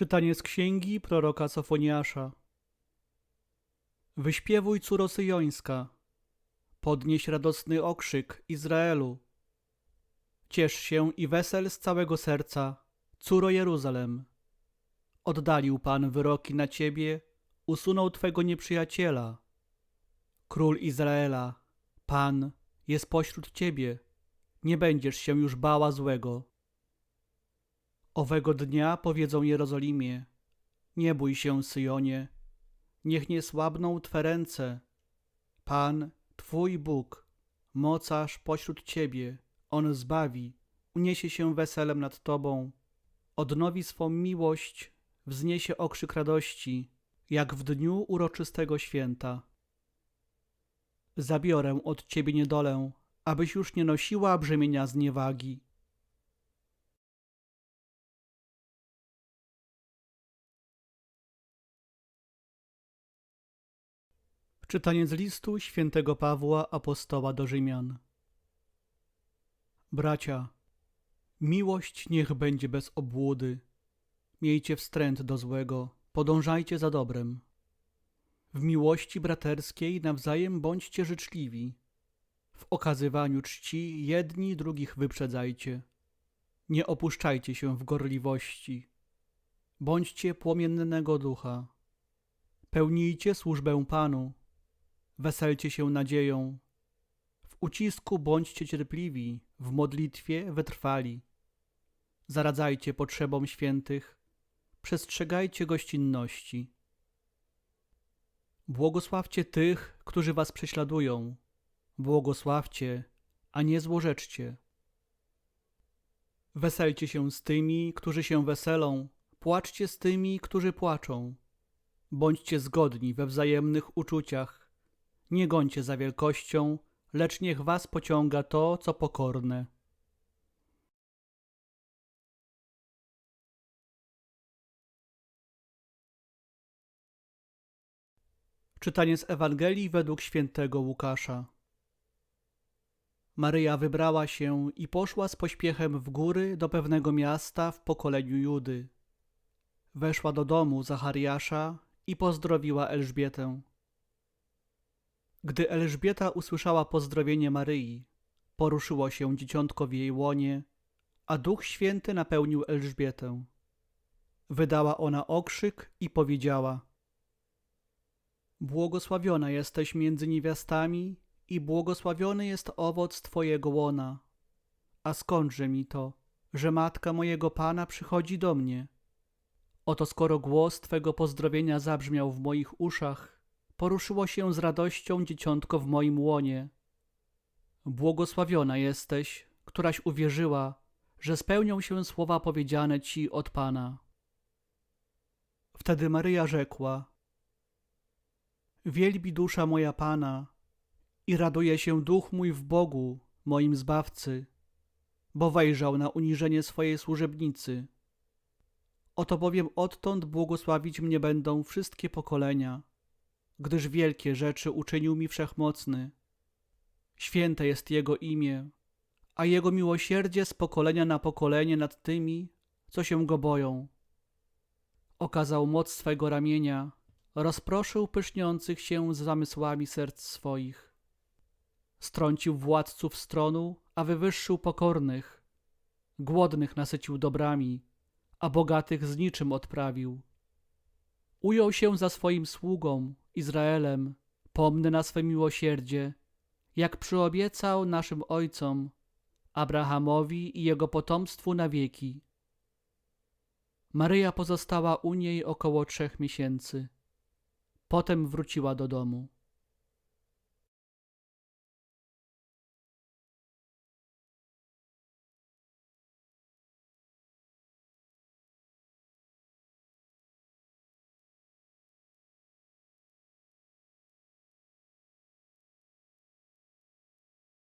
Czytanie z księgi proroka Sofoniasza. Wyśpiewuj, córo syjońska, podnieś radosny okrzyk Izraelu. Ciesz się i wesel z całego serca, córo Jeruzalem. Oddalił Pan wyroki na ciebie, usunął twego nieprzyjaciela. Król Izraela, Pan jest pośród ciebie, nie będziesz się już bała złego. Owego dnia powiedzą Jerozolimie: Nie bój się, Syjonie, niech nie słabną twe ręce. Pan, Twój Bóg, mocarz pośród Ciebie, On zbawi, uniesie się weselem nad Tobą, odnowi swą miłość, wzniesie okrzyk radości, jak w dniu uroczystego święta. Zabiorę od Ciebie niedolę, abyś już nie nosiła brzemienia zniewagi. Czytanie z listu świętego Pawła apostoła do Rzymian. Bracia, miłość niech będzie bez obłudy. Miejcie wstręt do złego, podążajcie za dobrem. W miłości braterskiej nawzajem bądźcie życzliwi. W okazywaniu czci jedni drugich wyprzedzajcie. Nie opuszczajcie się w gorliwości. Bądźcie płomiennego ducha. Pełnijcie służbę Panu. Weselcie się nadzieją. W ucisku bądźcie cierpliwi, w modlitwie wytrwali. Zaradzajcie potrzebom świętych, przestrzegajcie gościnności. Błogosławcie tych, którzy was prześladują. Błogosławcie, a nie złorzeczcie. Weselcie się z tymi, którzy się weselą, płaczcie z tymi, którzy płaczą. Bądźcie zgodni we wzajemnych uczuciach. Nie gońcie za wielkością, lecz niech was pociąga to, co pokorne. Czytanie z Ewangelii według świętego Łukasza. Maryja wybrała się i poszła z pośpiechem w góry do pewnego miasta w pokoleniu Judy. Weszła do domu Zachariasza i pozdrowiła Elżbietę. Gdy Elżbieta usłyszała pozdrowienie Maryi, poruszyło się dzieciątko w jej łonie, a Duch Święty napełnił Elżbietę. Wydała ona okrzyk i powiedziała: Błogosławiona jesteś między niewiastami i błogosławiony jest owoc Twojego łona. A skądże mi to, że matka mojego Pana przychodzi do mnie? Oto skoro głos Twego pozdrowienia zabrzmiał w moich uszach, poruszyło się z radością dzieciątko w moim łonie. Błogosławiona jesteś, któraś uwierzyła, że spełnią się słowa powiedziane Ci od Pana. Wtedy Maryja rzekła: Wielbi dusza moja Pana i raduje się duch mój w Bogu, moim Zbawcy, bo wejrzał na uniżenie swojej służebnicy. Oto bowiem odtąd błogosławić mnie będą wszystkie pokolenia, gdyż wielkie rzeczy uczynił mi Wszechmocny. Święte jest Jego imię, a Jego miłosierdzie z pokolenia na pokolenie nad tymi, co się Go boją. Okazał moc swego ramienia, rozproszył pyszniących się z zamysłami serc swoich. Strącił władców stronu, a wywyższył pokornych. Głodnych nasycił dobrami, a bogatych z niczym odprawił. Ujął się za swoim sługą, Izraelem, pomny na swe miłosierdzie, jak przyobiecał naszym ojcom, Abrahamowi i jego potomstwu na wieki. Maryja pozostała u niej około trzech miesięcy. Potem wróciła do domu.